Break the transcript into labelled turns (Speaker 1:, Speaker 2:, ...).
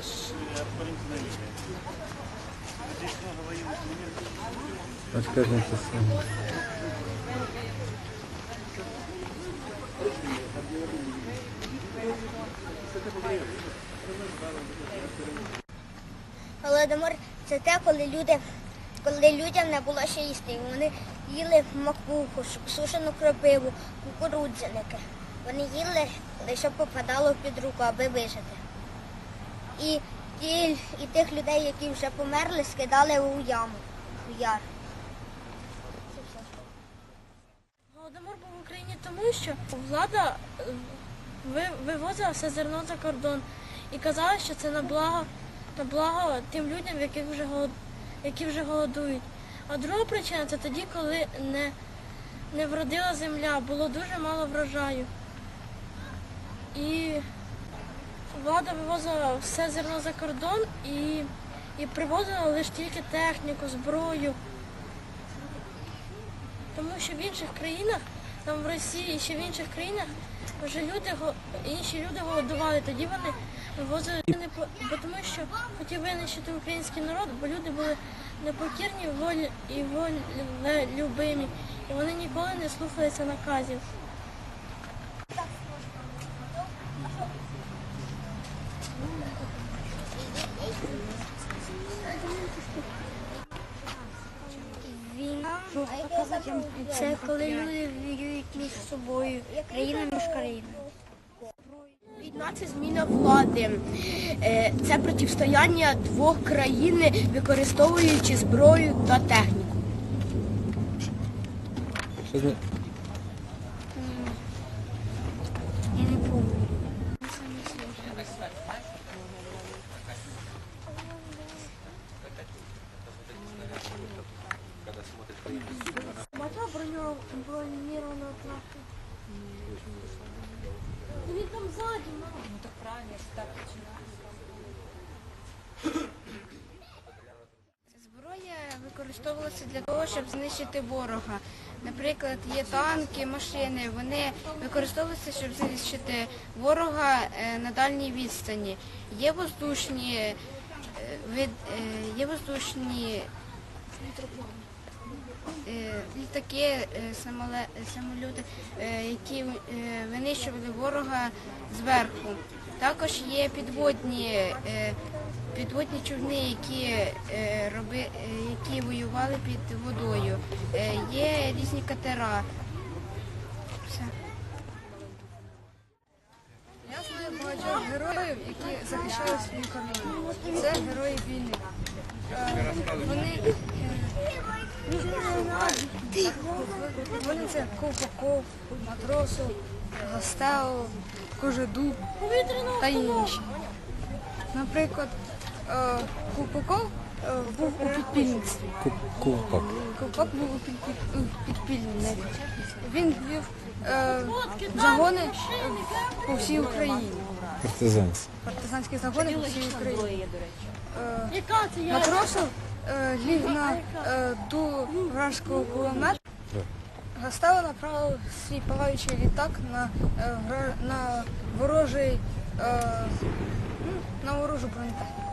Speaker 1: это ж проникновение. Здесь много военных моментов. Расскажите сами.
Speaker 2: Голодомор це те, коли люди, коли людям не було ще їсти. Вони їли макуху, сушену кропиву, кукурудзяники. Вони їли, лише попадало під руку, аби вижити. І, ті, і тих людей, які вже померли, скидали у яму, в яр.
Speaker 3: Голодомор був в Україні тому, що влада е, вивозила все зерно за кордон і казала, що це на благо, на благо тим людям, які вже, голод- які вже голодують. А друга причина це тоді, коли не, не вродила земля, було дуже мало врожаю. І влада вивозила все зерно за кордон і, і привозила лише тільки техніку, зброю. Тому що в інших країнах, там в Росії, ще в інших країнах, вже люди інші люди голодували. Тоді вони вивозили бо тому, що хотів винищити український народ, бо люди були непокірні, волі і волелюбимі, і вони ніколи не слухалися наказів.
Speaker 2: Війна це коли люди воюють між собою, країна між країною.
Speaker 4: Війна це зміна влади. Е, Це протистояння двох країн, використовуючи зброю та техніку.
Speaker 1: Що зна...
Speaker 2: Я не пам'ятаю.
Speaker 3: Бачила броніровану трактор? Він там ззаді, мама. Ну так правильно, що так
Speaker 5: Зброя використовувалася для того, щоб знищити ворога. Наприклад, є танки, машини. Вони використовуються, щоб знищити ворога е, на дальній відстані. Є воздушні е, е, є воздушні літаки, е, самоліти, е, які е, винищували ворога зверху. Також є підводні, е, підводні човни, які, е, е, які воювали під водою. Е, Є різні катера. Все.
Speaker 6: Я знаю багатьох героїв, які захищали свою країну. Це герої війни. Е, Вони, е, вони це Ковпаков, Матросов, Гастео, Кожедуб та інші. Наприклад, е, Ковпаков е, був у підпільництві.
Speaker 1: Купак.
Speaker 6: Ковпак був у підпіль- підпільництві. Він вів е, загони по всій Україні.
Speaker 1: Партизанці.
Speaker 6: партизанські загони по всій Україні. Матросов ліг на е, ду вражського кулемета. Гастава направив свій палаючий літак на, е, на ворожий е, ну, на ворожу бронетехніку.